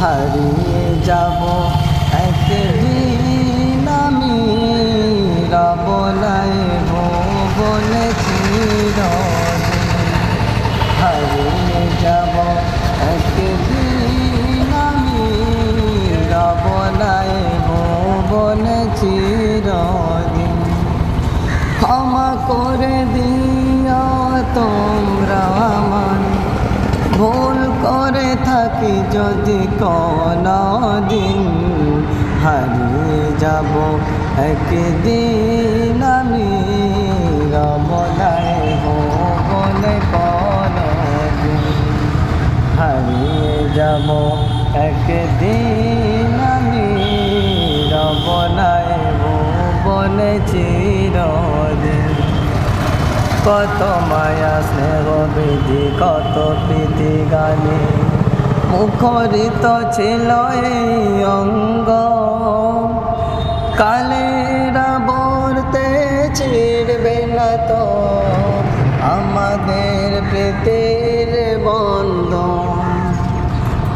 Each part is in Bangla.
হারিয়ে যাব। একদিন আমি রব নাই বলে চিরদিন হারিয়ে যাব। একদিন আমি রব নাই বলে চিরদিন ক্ষমা করে দিও থাকি যদি দিন হারিয়ে যাব। একদিন আমি রবলাই বলে দিন হারিয়ে যাব। একদিন আমি রবলাই বলে চিরদিন। কত মায়া, স্নেহ বিধি কত প্রীতি গানে মুখরিত ছিল এই অঙ্গ। কালেরা বলতে ছিড়বে না তো আমাদের প্রীতির বন্ধ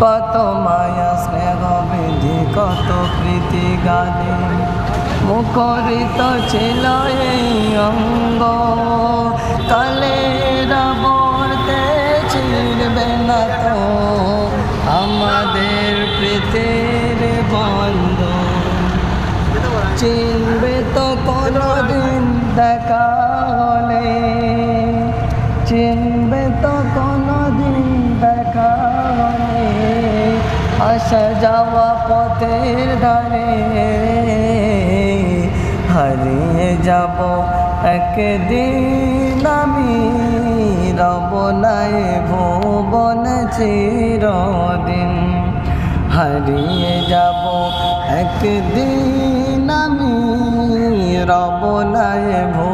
কত মায়া স্নেহ বিধি, কত প্রীতি গানে মুখরিত ছিল এই অঙ্গ। কালেরা বলতে ছিড়বে না তো আমাদের বন্ধ চিনবে তো কোনদিন দেখা হলে। চিনবে তো কোনদিন দেখা হলে। আসা যাওয়া পথের ধারে। হারিয়ে যাব একদিন আমি। রব নাই ভুবন চিরদিন। হারিয়ে যাব। একদিন আমি রব নাই ভুবন চির